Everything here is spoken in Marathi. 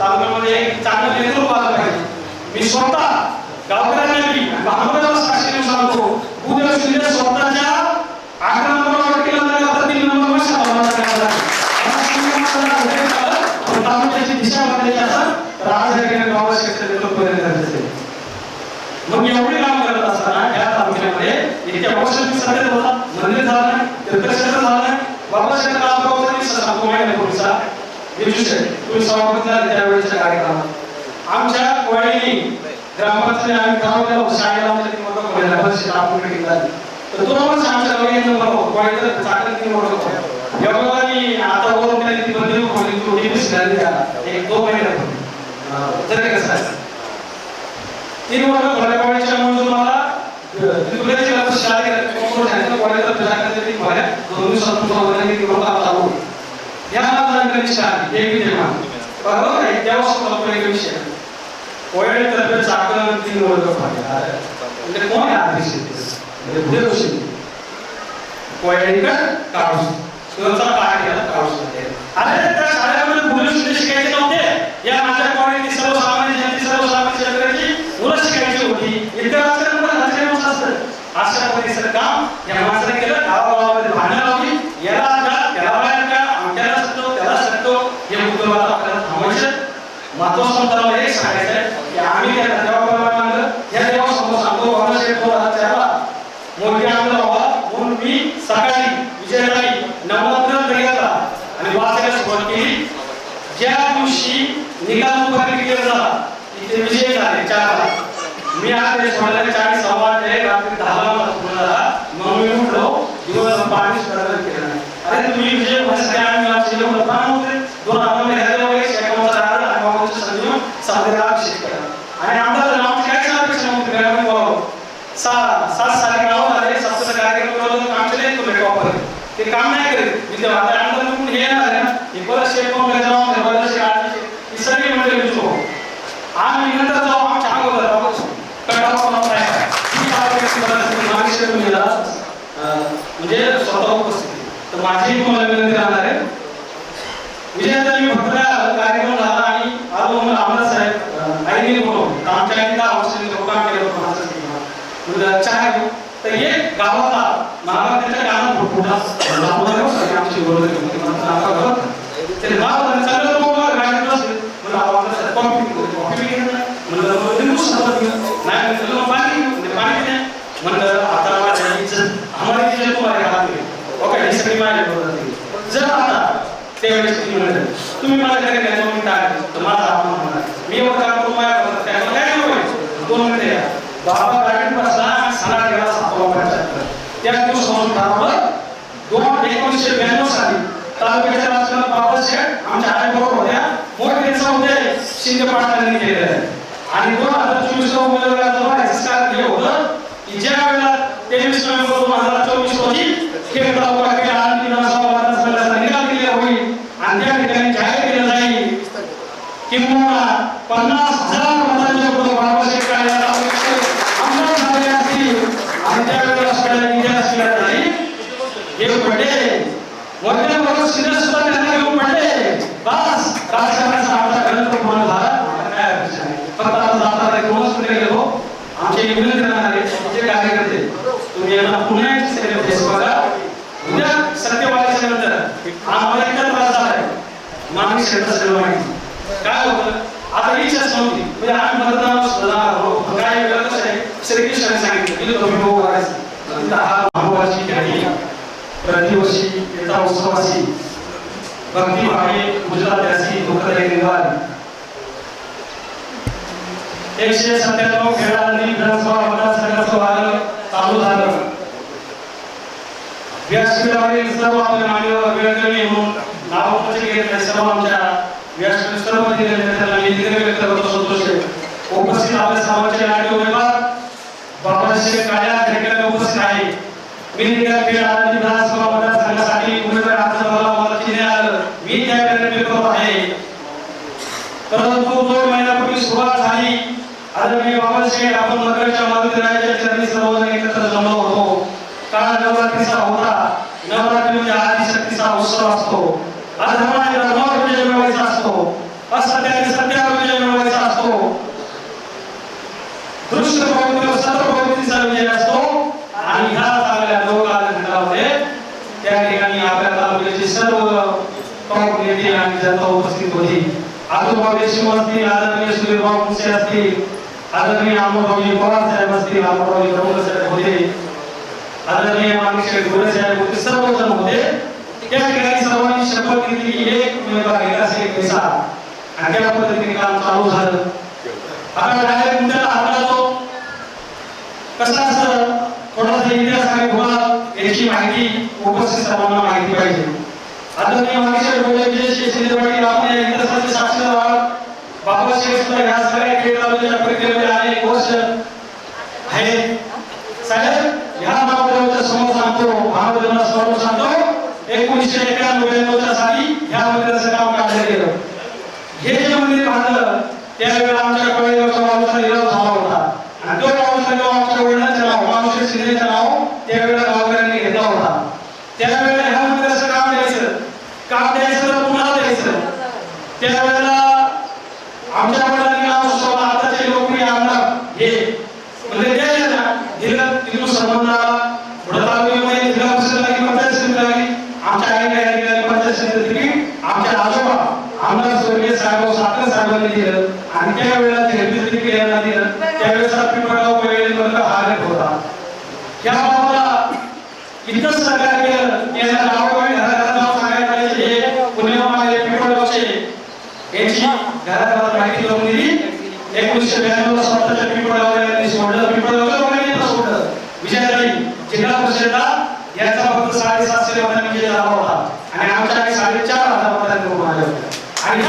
तालुक्यामध्ये चांगलं नेतृत्व आलं पाहिजे. मी स्वतः गावकऱ्यांना मी भांडवलाला साक्षी सांगतो उद्या शिंदे स्वतःच्या अकरा नंबर तीन तालुक्याची दिशा बदलायची गावाला नेतृत्व मग एवढी काम करत असताना या तालुक्यामध्ये इतक्या वर्षांनी सगळे होता मंदिर झालं नाही तीर्थक्षेत्र झालं नाही बाबासाहेब सांगतो माहिती पोलिसा विशेष तुम्ही सभापती झाले त्यावेळेच्या कार्यक्रमात आमच्या कोळीनी ग्रामपंचायत आम्ही ठरवलेलं शाळेला आमच्या तीन वर्ग कोळीला बस आपण मीटिंग झाली तर तो वर्ष आमच्या गावी येऊन बघू कोळीचं चाकरी तीन वर्ग होतं योगाने आता वरून त्यांनी ती बंदी खोली तू डी झाली एक दोन महिने जर कसं आहे तीन वर्ग भरल्याच्या म्हणून मला तिकडे जिल्हा शाळेत कोण सांगितलं कॉलेजला प्रशासनाचे ती भरल्या दोन दिवसात तुमचा वर्गाने ती वर्ग आता चालू या जानकारी शाळा एक विद्यमान बरोबर आहे तेव्हा सुद्धा एक विषय. कोयळे तर्फे चाकण तीन वर्ग भरले म्हणजे कोण आहे आदेश म्हणजे भुदेव कोयळेकर काढूस तुमचा काय केला काढूस अरे त्या शाळेमध्ये मुलं सुद्धा शिकायचे नव्हते. या माझ्या कॉलेजची सर्वसामान्य जनते सर्वसामान्य शेतकऱ्याची मुलं शिकायची होती इतर राजकारण पण राजकारण असतं अशा परिसर काम या माणसाने केलं गावागावामध्ये भांडणं लावली याला का त्याला बाहेर का आमच्याला सत्तो त्याला सत्तो हे मुद्देवाद आपल्याला थांबायचे महत्वाचं मुद्दा एक सांगायचं आहे की आम्ही त्या धंद्यावर मानलं या देवासमोर सांगतो बाबा शेठ दोन हजार चारला मोठी आमदार व्हा म्हणून मी सकाळी विजयराई नवरात्र घेतला आणि वाचायला सुरुवात केली. ज्या दिवशी निकाल उभारणी केला झाला तिथे विजय झाले चार मी आज ते सोडायला चाळीस सव्वा आहे, रात्री दहाला मला फोन झाला मग मी उठलो दिवस पाणी स्मरण केलं नाही. अरे तुम्ही विजय भाषे आम्ही आमचे जेवण प्राण होते दोन आम्हाला घ्यायला वगैरे शेकामाचा राहणार आणि बाबांचे संजीवन साधेला अभिषेक केला आणि आमदार आमची काय अपेक्षा नव्हती ग्रामीण भाऊ सहा सात साली गावात आले सातचा कार्यक्रम ठेवला तर आमचे नाही तुम्ही वापर ते काम नाही करीत. मी ते आता आमदार म्हणून हे येणार आहे ना हे परत शेत पण घरी जाऊन घरवाला शेत ही सगळी मंडळी विचारू आम्ही नंतर जाऊ आमच्या अगोदर बाबा कटावा नाही ही कार्यक्रम करायला मागे म्हणजे स्वतः उपस्थिती. तर माझी तुम्हाला विनंती राहणार आहे. विजयाचा मी फक्त कार्यक्रम झाला आणि आलो म्हणून आम्हाला साहेब आईने बोलवलं आमच्या आईने दहा काम केलं होतं माझं. म्हणजे चहा घेऊ तर एक गावाला कॉफी कॉफी घेतलं म्हणलं नाही म्हणलं पाणी नाही म्हणलं आता आम्हाला हात ओके बरोबर जर आता त्यावेळेस तुम्ही मला घरी घ्यायचं म्हणून टाकलं तर माझा अपमान होणार मी एवढं काम करून माझ्या बरोबर त्याला काय नाही दोन मिनिटं या बाबा गाडीत बसला सणा गेला सातवा पंच्याहत्तर त्या दिवसापासून ठरवलं दोन एकोणीसशे ब्याण्णव साली तालुक्याच्या राजकारणात बाबा शेठ आमच्या आई बरोबर होत्या मोठे सौदे शिंदे पाटलांनी केलेलं आहे आणि दोन हजार चोवीस उमेदवाराचं व्हायचं कारण हे होतं. की ज्या वेळेला तेवीस नोव्हेंबर दोन हजार चोवीस रोजी खेड आणि विधानसभा मतदारसंघाचा निकाल केलेला होईल. आणि त्या ठिकाणी जाहीर केलं जाईल. किंवा पन्नास हजार मतांच्या पुढे बाबासाहेब काळे या तालुक्याचे आमदार झाले असतील आणि त्यावेळेला सगळ्या विजय असलेला नाही हे पडले वरच्या बरोबर शिरस सुद्धा त्यांना घेऊन पडले बस राजकारणाचा आमचा ग्रंथ पूर्ण झाला आता काय अपेक्षा आहे फक्त आता जाताना दोनच पुढे गेलो आमचे जे कार्यकर्ते तुम्ही यांना पुन्हा बघा. उद्या सत्यवादाच्या नंतर आम्हाला त्रास झालाय मागणी क्षेत्र सर्व माहिती. काय होतं? आता इच्छाच नव्हती म्हणजे आम्ही मतदानावर आहोत. काय वेगळं कसं आहे? श्रीकृष्णाने सांगितलं की तुम्ही हो करायचं प्रतिवर्षी याचा उत्सवाची. भक्ती भावे गुजरात्याची दुःखदायी निर्वाण एकशे सत्त्याण्णव खेळांनी विधानसभा मतदारसंघाचं वारं चालू झालं. व्यासपीठावरील सर्व आपले मान्यवर वेळोवेळी म्हणून नावापत्र घेत आहे सर्व आमच्या व्यासपीठ सर्व त्यांना मी दिलेले व्यक्त करतो. संतोष उपस्थित आपले समाजाचे नाट्य उमेदवार बाबासाहेब काळ्या ठेकेला उपस्थित आहे. मी निघाल खेळ आनंदी विधानसभा मतदारसंघासाठी उमेदवार अर्ज मला मला चिन्ह आलं मी त्या वेळेला करत आहे परंतु दोन महिन्यापूर्वी सुरुवात झाली शेठ आपण मगरच्या महाविद्यालयाच्या चरणी सर्वजण एकत्र जमलो होतो. काळ नवरात्रीचा होता. नवरात्री म्हणजे आदिशक्तीचा उत्सव असतो. अधर्माने धर्मावर विजय मिळवायचा असतो. असत्याने सत्यावर विजय मिळवायचा असतो. दृश्य प्रवृत्तीवर प्रवृत्तीचा विजय असतो. आणि ह्या चांगल्या लोककालखंडामध्ये त्या ठिकाणी आपल्या सर्व प्रमुख नेते आणि जनता उपस्थित होती आजोबा देशमुख असतील आदरणीय सुधीरभाऊ असतील आदरणीय अमोलभाऊजी पवार साहेब असतील अमोलभाऊजी प्रमुख साहेब होते आदरणीय माणिक गोरे साहेब होते सर्वजण होते. त्या ठिकाणी सर्वांनी शपथ घेतली की एक उमेदवार एकाच एक पैसा आणि त्या पद्धतीने काम चालू झालं. आता डायरेक्ट मुद्द्याला हात घालतो कसा असं थोडासा इतिहास आणि भूगोल याची माहिती उपस्थित सर्वांना माहिती पाहिजे. आदरणीय माणिक गोरे विजय श्री पाटील आपल्या इतिहासाचे साक्षीदार आहात बाबा शेख सुद्धा ह्या सगळ्या खेळ तालुक्याच्या प्रक्रियेमध्ये अनेक वर्ष आहेत साहेब ह्या महाबळेश्वरच्या समोर सांगतो महाबळेश्वरला समोर सांगतो एकोणीसशे एक्क्याण्णव ब्याण्णवच्या साली ह्या मंदिराचं काम काढलं गेलं हे जे मंदिर बांधलं त्यावेळेला आमच्या कळेगावचा बाबाचा निराव झाला होता आणि तो बाबाचा निराव आमच्या वडिलांचं नाव मावशी शिंदेचं नाव त्यावेळेला गावकऱ्यांनी घेतला होता त्यावेळेला ह्या मंदिराचं काम द्यायचं काम द्यायचं तर पुन्हा द्यायचं त्यावेळेला आमच्या वडिलांनी नाव सुचवलं आताचे लोकप्रिय आमदार हे म्हणजे द्यायचं ना दिलं तिथून संबंध आला पुढे तालुक्यामध्ये जिल्हा परिषद लागली पंचायत समिती लागली आमच्या आईला या ठिकाणी पंचायत समिती तिकीट आमच्या आजोबा आमदार स्वर्गीय साहेब साखर दिलं आणि त्यावेळेला झेडपी तिकीट यांना दिलं त्यावेळेस पिंपळगाव वेळेपर्यंत हा रेट होता. या बाबाला इतकं सरकार केलं की यांना गावोगावी घराघरात सांगायला पाहिजे हे पुण्यामध्ये पिंपळगावचे यांची घराघरात माहिती लावून दिली. एकोणीसशे ब्याण्णव ला स्वतःच्या पिंपळगावला यांनी सोडलं. पिंपळगावच्या लोकांनी सोडलं. विजयाताई जिल्हा परिषदला याचा फक्त साडेसातशे मतांनी विजय झाला होता. आणि आमच्या साडेचार हजार मतांनी आल्या होत्या. आणि